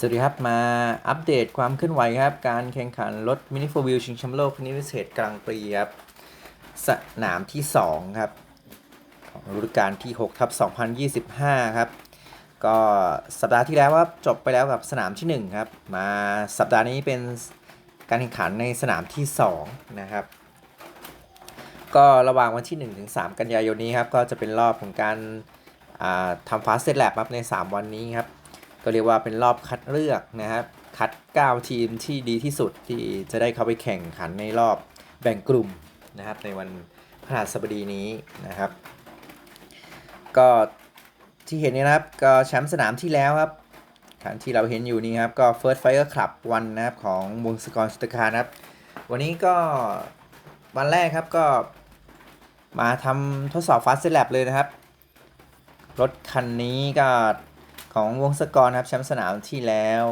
สวัสดีครับ มาอัปเดตความเคลื่อนไหวครับ การแข่งขันรถมินิโฟวิลชิงแชมป์โลกคณิตพิเศษกลางปีครับ สนามที่ 2 ครับ ของฤดูกาลที่6ทับ2025 ครับ ก็สัปดาห์ที่แล้วครับจบไปแล้วกับสนามทีหนึ่1 ครับ มาสัปดาห์นี้เป็นการแข่งขันในสนามที่ 2 นะครับ ก็ระหว่างวันที่1ถึง3กันยายนนี้ครับ ก็จะเป็นรอบของการทำฟาสเซตแลบครับใน 3 วันนี้ครับ ก็เรียกว่าเป็นรอบคัดเลือกนะครับ คัด 9 ทีมที่ดีที่สุดที่จะได้เข้าไปแข่งขันในรอบแบ่งกลุ่มนะครับ ในวันพฤหัสบดีนี้นะครับ ก็ที่เห็นนี้นะครับก็แชมป์สนามที่แล้วครับคันที่เราเห็นอยู่นี่ครับก็ First Fire Club วันนะครับของวงสกอร์สตคารนะครับวันนี้ก็วันแรกครับก็มาทำทดสอบ Fast Lab เลยนะครับ รถคันนี้ก็ ของวงสกรครับแชมป์สนามที่แล้ว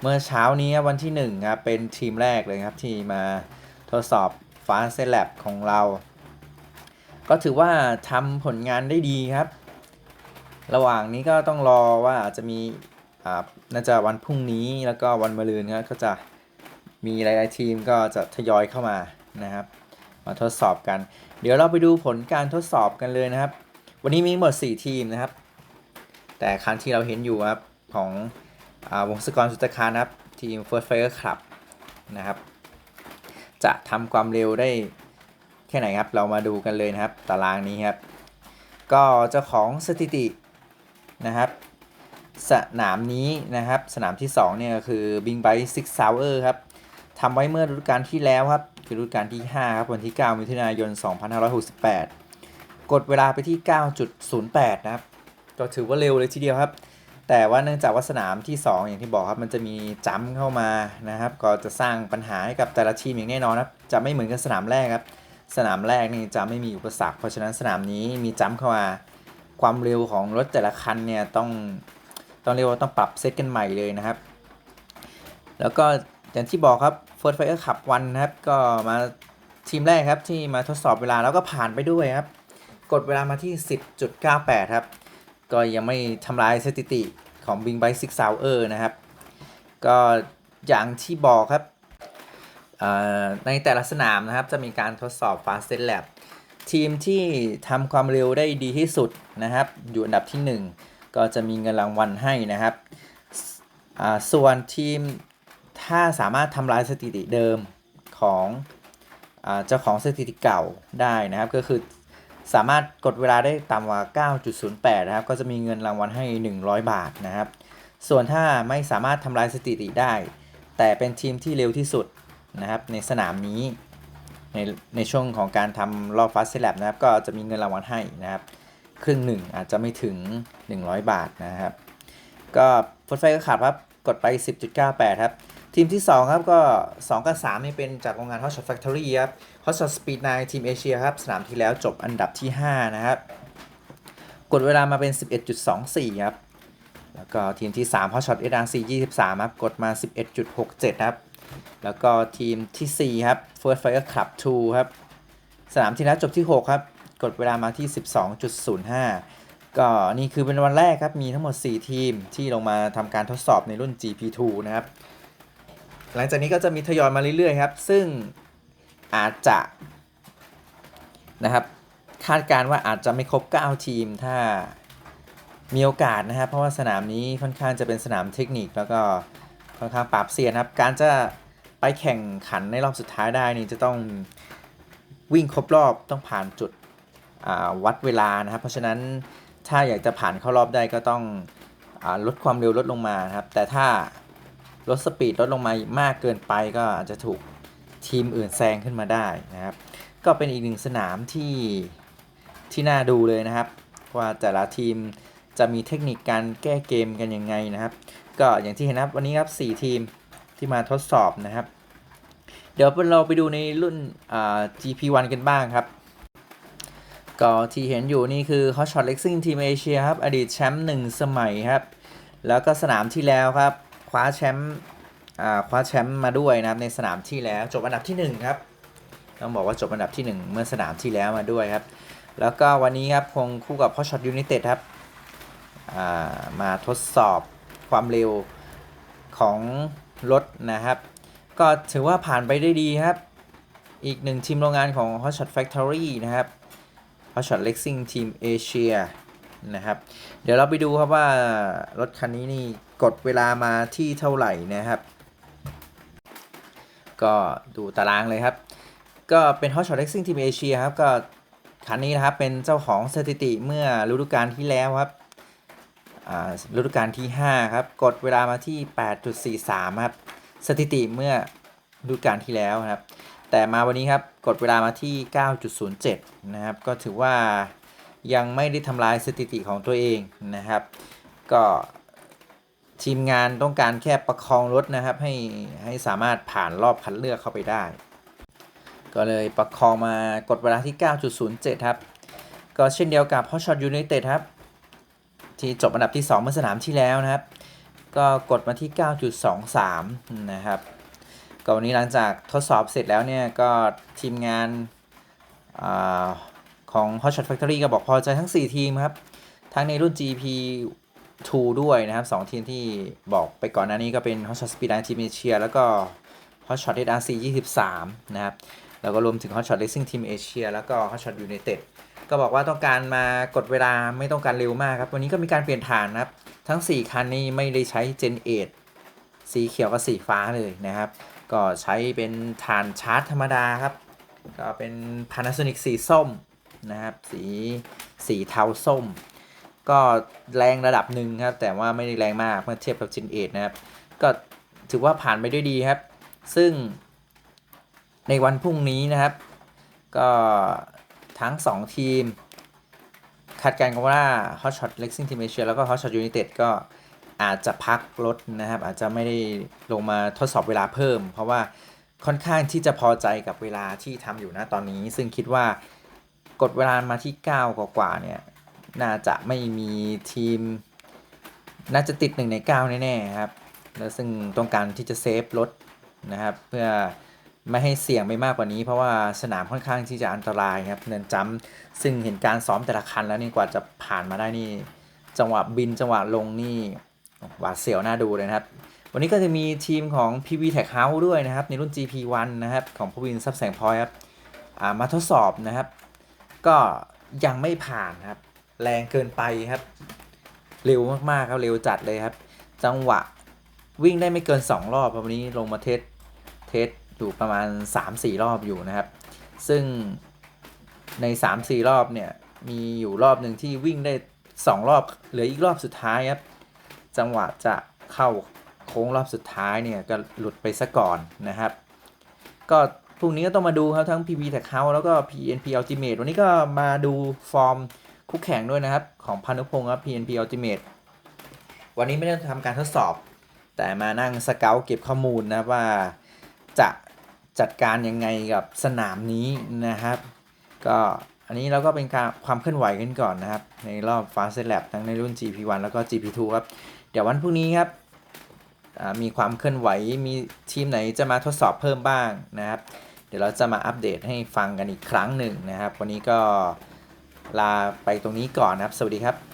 เมื่อเช้านี้วันที่ 1 ครับ เป็นทีมแรกเลยครับ ที่มาทดสอบ Fast Lab ของเรา ก็ถือว่าทำผลงานได้ดีครับ ระหว่างนี้ก็ต้องรอว่าอาจจะมีอ่าน่าจะวันพรุ่งนี้แล้วก็วันมะรืนครับก็จะมีหลาย ๆ ทีมก็จะทยอยเข้ามานะครับ มาทดสอบกัน เดี๋ยวเราไปดูผลการทดสอบกันเลยนะครับ วันนี้มีหมด 4 ทีมนะครับ แต่คันที่เราเห็นอยู่ครับของอวงศกรสุตคานะครับทีม First Fire Club นะครับ จะทำความเร็วได้แค่ไหนครับ เรามาดูกันเลยนะครับ ตารางนี้ครับ ก็เจ้าของสถิตินะครับ สนามนี้นะครับ สนามที่ 2 เนี่ยคือ Bing Bike Six Hour ครับทำไว้เมื่อฤดูกาลที่แล้วครับ คือฤดูกาลที่ 5 ครับ วันที่ 9 มิถุนายน 2568 กดเวลาไปที่ 9.08 นะครับ ก็ถือว่าเร็วเลยทีเดียวครับ แต่ว่าเนื่องจากว่าสนามที่ 2 อย่างที่บอกครับมันจะมีจัมเข้ามานะครับ ก็จะสร้างปัญหาให้กับแต่ละทีมอย่างแน่นอนครับจะไม่เหมือนกับสนามแรกครับ สนามแรกนี่จะไม่มีอุปสรรค เพราะฉะนั้นสนามนี้มีจัมเข้ามาความเร็วของรถแต่ละคันเนี่ยต้องต้องเรียกว่าต้องปรับเซตกันใหม่เลยนะครับ แล้วก็อย่างที่บอกครับ Ford Fire Cup วันนะครับก็มาทีมแรกครับที่มาทดสอบเวลาแล้วก็ผ่านไปด้วยครับ กดเวลามาที่ 10.98 ครับ ก็ยังไม่ทำลายสถิติของ Bing Bike Six Hour นะครับ ก็อย่างที่บอกครับในแต่ละสนามนะครับจะมีการทดสอบ Fast Lap ทีมที่ทำความเร็วได้ดีที่สุดนะครับ อยู่อันดับที่ 1 ก็จะมีเงินรางวัลให้นะครับส่วนทีมถ้าสามารถทำลายสถิติเดิมของอเจ้าของสถิติเก่าได้นะครับ ก็คือ สามารถกดเวลาได้ต่ำกว่า 9.08 นะครับ ก็จะมีเงินรางวัลให้ 100 บาทนะครับ ส่วนถ้าไม่สามารถทำลายสถิติได้ แต่เป็นทีมที่เร็วที่สุดนะครับ ในสนามนี้ ในในช่วงของการทำรอบฟาสต์แลบนะครับ ก็จะมีเงินรางวัลให้นะครับ ครึ่งหนึ่งอาจจะไม่ถึง 100 บาทนะครับ ก็ฟดไฟก็ขาดครับ กดไป 10.98 ครับ ทีมที่ 2 ครับก็ 2 กับ 3 นี่เป็นจากโรงงาน Hot Shot Factory ครับ Hot Shot Speed 9 ทีมเอเชียครับ สนามที่แล้วจบอันดับที่ 5 นะครับ กดเวลามาเป็น 11.24 ครับ แล้วก็ทีมที่ 3 Hot Shot SRC 23 ครับ กดมา 11.67 ครับ แล้วก็ทีมทีสี่4 ครับ First Fire Club 2 ครับ สนามที่แล้วจบที่ 6 ครับ กดเวลามาที่ 12.05 ก็นี่คือเป็นวันแรกครับ มีทั้งหมด 4 ทีมที่ลงมาทำการทดสอบในรุ่น GP2 นะครับ หลังจากนี้ก็จะมีทยอยมาเรื่อยๆครับ ซึ่งอาจจะนะครับคาดการณ์ว่าอาจจะไม่ครบ 9 ทีมถ้ามีโอกาสนะครับ เพราะว่าสนามนี้ค่อนข้างจะเป็นสนามเทคนิคแล้วก็ค่อนข้างปราบเซียนครับ การจะไปแข่งขันในรอบสุดท้ายได้นี่จะต้องวิ่งครบรอบต้องผ่านจุดวัดเวลานะครับ เพราะฉะนั้น ถ้าอยากจะผ่านเข้ารอบได้ก็ต้องอลดความเร็วลดลงมาครับ แต่ถ้าลดสปีดลดลงมามากเกินไปก็อาจจะถูกทีมอื่นแซงขึ้นมาได้นะครับ ก็เป็นอีกหนึ่งสนามที่ที่น่าดูเลยนะครับ ว่าแต่ละทีมจะมีเทคนิคการแก้เกมกันยังไงนะครับ ก็อย่างที่เห็นครับวันนี้ครับ 4 ทีมที่มาทดสอบนะครับ เดี๋ยวเราไปดูในรุ่น GP1 กันบ้างครับ ก็ที่เห็นอยู่นี่คือ Hot Shot Racing Team Asia ครับ อดีตแชมป์1สมัยครับ แล้วก็สนามที่แล้วครับ คว้าแชมป์อ่าคว้าแชมป์มาด้วยนะครับในสนามที่แล้วจบอันดับที่ 1 ครับ ต้องบอกว่าจบอันดับที่ 1 เมื่อสนามที่แล้วมาด้วยครับ แล้วก็วันนี้ครับคงคู่กับ Hot Shot United ครับอ่ามาทดสอบความเร็วของรถนะครับ ก็ถือว่าผ่านไปได้ดีครับ อีกหนึ่งทีมโรงงานของ Hotshot Factory นะครับ Hotshot Racing Team Asia นะครับ เดี๋ยวเราไปดูครับว่ารถคันนี้นี่กดเวลามาที่เท่าไหร่นะครับ ก็ดูตารางเลยครับ ก็เป็น Hotshot Racing Team Asia ครับก็คันนี้นะครับเป็นเจ้าของสถิติเมื่อฤดูกาลที่แล้วครับฤดูกาลที่ 5 ครับ กดเวลามาที่ 8.43 ครับ สถิติเมื่อฤดูกาลที่แล้วครับ แต่มาวันนี้ครับกดเวลามาที่ 9.07 นะครับ ก็ถือว่ายังไม่ได้ทำลายสถิติของตัวเองนะครับ ก็ทีมงานต้องการแค่ประคองรถนะครับ ให้ให้สามารถผ่านรอบคัดเลือกเข้าไปได้ ก็เลยประคองมากดเวลาที่ 9.07 ครับ ก็เช่นเดียวกับ Hotshot United ครับ ที่จบอันดับที่ 2 เมื่อสนามที่แล้วนะครับ ก็กดมาที่ 9.23 นะครับ ก็วันนี้หลังจากทดสอบเสร็จแล้วเนี่ยก็ทีมงานอาของ Hotshot Factory ก็บอกพอใจทั้ง 4 ทีมครับ ทั้งในรุ่น GP2 ด้วยนะครับ 2 ทีมที่บอกไปก่อนหน้านี้ก็เป็น Hotshot Speedline Team Asia แล้วก็ Hotshot SRC 23 นะครับ แล้วก็รวมถึง Hotshot Racing Team Asia แล้วก็ Hotshot United ก็บอกว่าต้องการมากดเวลาไม่ต้องการเร็วมากครับ วันนี้ก็มีการเปลี่ยนฐานนะครับ ทั้ง 4 คันนี้ไม่ได้ใช้ Gen 8สีเขียวกับสีฟ้าเลยนะครับ ก็ใช้เป็นฐานชาร์จธรรมดาครับ ก็เป็น Panasonic สีส้มนะครับ สีสีเทาส้ม ก็แรงระดับหนึ่งครับ แต่ว่าไม่ได้แรงมากเมื่อเทียบกับ Gen 8นะครับ ก็ถือว่าผ่านไปด้วยดีครับ ซึ่งในวันพรุ่งนี้นะครับ ก็ทั้ง 2 ทีมคาดการณ์กันว่า Hotshot Racing Team Asia แล้วก็ Hotshot United ก็ อาจจะพักรถนะครับ อาจจะไม่ได้ลงมาทดสอบเวลาเพิ่ม เพราะว่าค่อนข้างที่จะพอใจกับเวลาที่ทำอยู่นะตอนนี้ ซึ่งคิดว่ากดเวลามาที่ 9 กว่าเนี่ยน่าจะไม่มีทีม น่าจะติด 1 ใน 9 แน่ๆครับแล้วซึ่งต้องการที่จะเซฟรถนะครับ เพื่อไม่ให้เสี่ยงไปมากกว่านี้ เพราะว่าสนามค่อนข้างที่จะอันตรายครับเนินจำซึ่งเห็นการซ้อมแต่ละคันแล้วนี่กว่าจะผ่านมาได้นี่ จังหวะบินจังหวะลงนี่ หวาดเสียวน่าดูเลยนะครับ วันนี้ก็จะมีทีมของ PV Tech House ด้วยนะครับ ในรุ่น GP1 นะครับ ของพวินซับแสงพลอยครับามาทดสอบนะครับ ก็ยังไม่ผ่านครับ แรงเกินไปครับ เร็วมากๆครับ เร็วจัดเลยครับ จังหวะวิ่งได้ไม่เกิน 2 รอบครับวันนี้ลงมาเทสเทสอยู่ประมาณ 3-4 รอบอยู่นะครับ ซึ่งใน 3-4 รอบเนี่ยมีอยู่รอบหนึ่งที่วิ่งได้ 2 รอบเหลืออีกรอบสุดท้ายครับ จังหวะจะเข้าโค้งรอบสุดท้ายเนี่ยก็หลุดไปซะก่อนนะครับ ก็พรุ่งนี้ก็ต้องมาดูครับทั้ง PB Tech House แล้วก็ PNP Ultimate วันนี้ก็มาดูฟอร์มคู่แข่งด้วยนะครับ ของพานุพงศ์ครับ PNP Ultimate วันนี้ไม่ได้ทำการทดสอบ แต่มานั่งสเกลเก็บข้อมูลนะว่าจะจัดการยังไงกับสนามนี้นะครับ ก็ อันนี้เราก็เป็นการความเคลื่อนไหวกันก่อนนะครับ ในรอบ Fast Lab ทั้งในรุ่น GP1 แล้วก็ GP2 ครับ เดี๋ยววันพรุ่งนี้ครับมีความเคลื่อนไหวมีทีมไหนจะมาทดสอบเพิ่มบ้างนะครับ เดี๋ยวเราจะมาอัปเดตให้ฟังกันอีกครั้งหนึ่งนะครับ วันนี้ก็ลาไปตรงนี้ก่อนนะครับ สวัสดีครับ